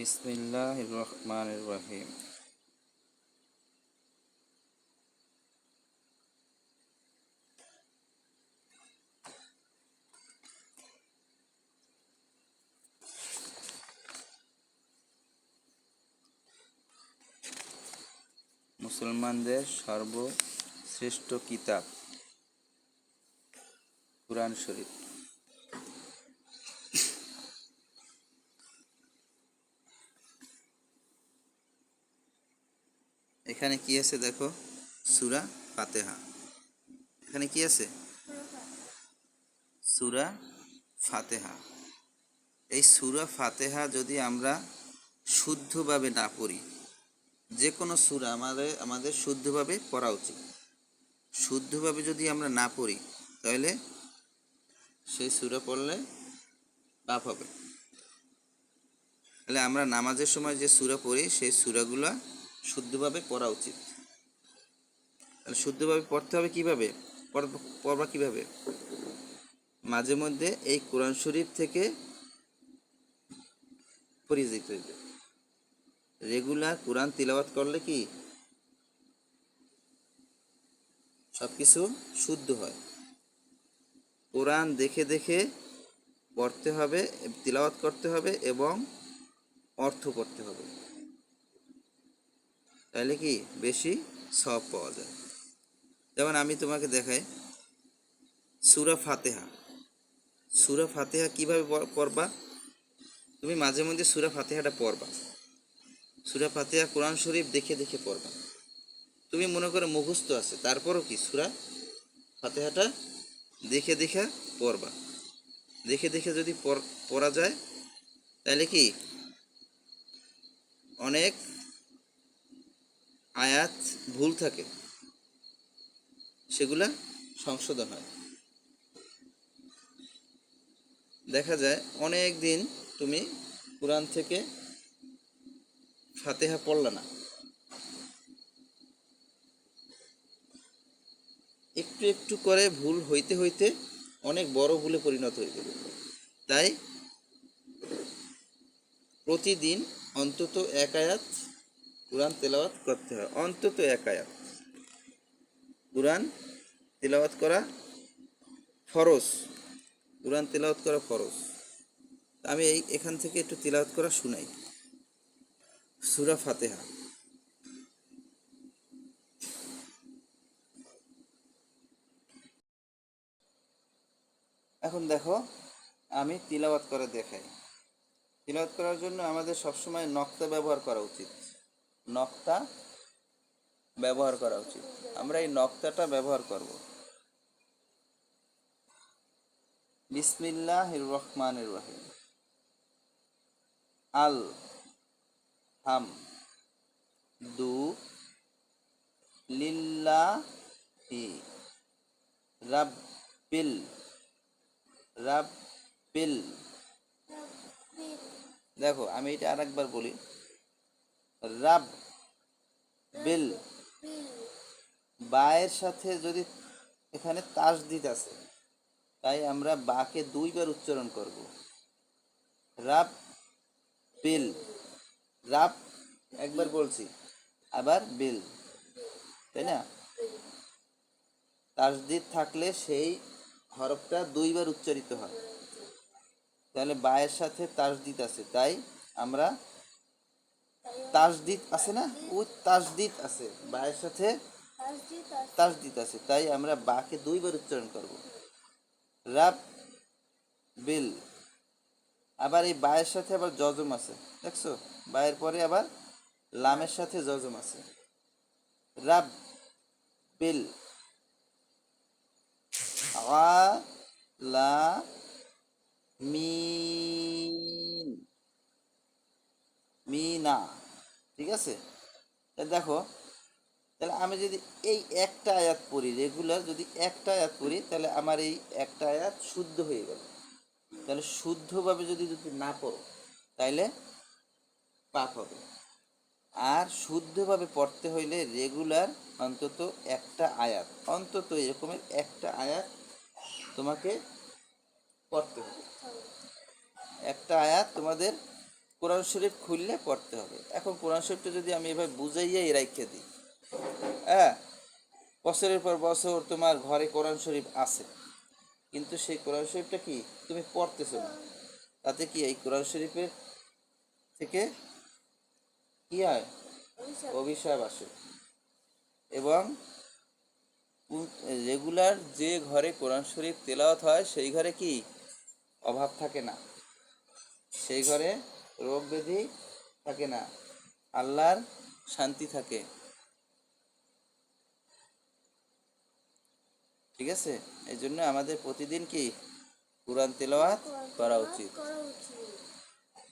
বিসমিল্লাহ রহমান রহিম মুসলমানদের সর্বশ্রেষ্ঠ কিতাব কুরআন শরীফ। এখানে কি আছে দেখো? সুরা ফাতেহা। এখানে কি আছে? সুরা ফাতেহা। এই সুরা ফাতেহা যদি আমরা শুদ্ধভাবে না পড়ি যে কোনো সুরা আমাদের আমাদের শুদ্ধভাবে পড়া উচিত। শুদ্ধভাবে যদি আমরা না পড়ি, তাহলে সেই সুরা পড়লে পাপ হবে। তাহলে আমরা নামাজের সময় যে সুরা পড়ি, সেই সুরাগুলা শুদ্ধভাবে পড়া উচিত। শুদ্ধভাবে পড়তে হবে কীভাবে? পড়ব- কীভাবে? মাঝে মধ্যে এই কোরআন শরীফ থেকে পড়ে যেতে হইবে রেগুলার কোরআন তিলাওয়াত করলে কি? সব কিছু শুদ্ধ হয়। কোরআন দেখে দেখে পড়তে হবে, তিলাওয়াত করতে হবে এবং অর্থ করতে হবে। তাহলে কি বেশি সব পাওয়া যায়? যেমন আমি তোমাকে দেখাই, সুরা ফাতেহা। সুরা ফাতেহা কীভাবে পড়বা? তুমি মাঝে মধ্যে সুরা ফাতেহাটা পড়বা। সুরা ফাতেহা কোরআন শরীফ দেখে দেখে পড়বা। তুমি মনে করো মুখস্থ আছে, তারপরও কি সুরা ফাতেহাটা দেখে দেখে পড়বা। দেখে দেখে যদি পড়- যায়, তাহলে কি অনেক আয়াত ভুল থাকে, সেগুলা সংশোধন হয়। দেখা যায় অনেক দিন তুমি কোরআন থেকে ফাতেহা পড়লা না। একটু একটু করে ভুল হইতে হইতে অনেক বড় ভুলে পরিণত হয়ে গেল। তাই প্রতিদিন অন্তত এক আয়াত কোরআন তেলাওয়াত করতে হয়। অন্তত এক আয়াত। কোরআন তেলাওয়াত করা ফরজ। কোরআন তেলাওয়াত করা ফরজ। আমি এই, এখান থেকে একটু তেলাওয়াত করা শুনাই। সুরা ফাতেহা। এখন দেখো, আমি তিলাওয়াত করে দেখাই। তিলাওয়াত করার জন্য আমাদের সবসময় নক্তা ব্যবহার করা উচিত। নক্তা ব্যবহার করা উচিত। আমরা এই নক্তাটা ব্যবহার করব। বিসমিল্লাহ রহমান রহিম। আল, হাম, দু, লিল্লাহি, রাব্বিল রাব্বিল। দেখো, আমি এটা আরেকবার বলি। রাব বিল বায়ের সাথে যদি এখানে তাস তাসদিদ আছে, তাই আমরা বাকে দুইবার উচ্চারণ করব। রাব বিল, রাব একবার বলছি, আবার বিল, তাই না? তাসদিদ থাকলে সেই হরফটা দুইবার উচ্চারিত হয়। তাহলে বায়ের সাথে তাসদিদ আছে, তাই আমরা তাসদিদ আছে না? ওই তাসদিদ আছে। বায়ের সাথে তাসদিদ আছে। তাই আমরা বাকে দুইবার উচ্চারণ করব। রাব বিল। আবার এই বায়ের সাথে আবার জজম আছে। দেখছ? বায়ের পরে আবার লামের সাথে জজম আছে। রাব বিল আ লা মিন মিনা ঠিক আছে? দেখো, তাহলে আমি যদি এই একটা আয়াত পড়ি রেগুলার যদি একটা আয়াত পড়ি, তাহলে আমার এই একটা আয়াত শুদ্ধ হয়ে গেল। তাহলে শুদ্ধভাবে যদি যদি না পড়ো, তাইলে পাপ হবে। আর শুদ্ধভাবে পড়তে হইলে রেগুলার অন্তত একটা আয়াত, অন্তত এরকমের একটা আয়াত তোমাকে পড়তে হবে। একটা আয়াত তোমাদের কোরআন শরীফ খুললে পড়তে হবে। এখন কোরআন শরীফটা যদি আমি এভাবে বুঝাইয়াই রাখতে দিই হ্যাঁ? বছরের পর বছর তোমার ঘরে কোরআন শরীফ আছে কিন্তু সেই কোরআন শরীফটা কি তুমি পড়তেছো না? তাতে কি এই কোরআন শরীফের থেকে কি হয়? অভিশাপ। আসে। এবং রেগুলার যে ঘরে কোরআন শরীফ তেলাওয়াত হয় সেই ঘরে কি অভাব থাকে না? সেই ঘরে রোগ ব্যাধি থাকে না। আল্লাহর শান্তি থাকে। ঠিক আছে? এই জন্য আমাদের প্রতিদিন কি কোরআন তেলাওয়াত করা উচিত?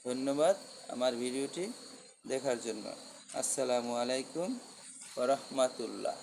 ধন্যবাদ আমার ভিডিওটি দেখার জন্য। আসসালামু আলাইকুম রহমাতুল্লাহ।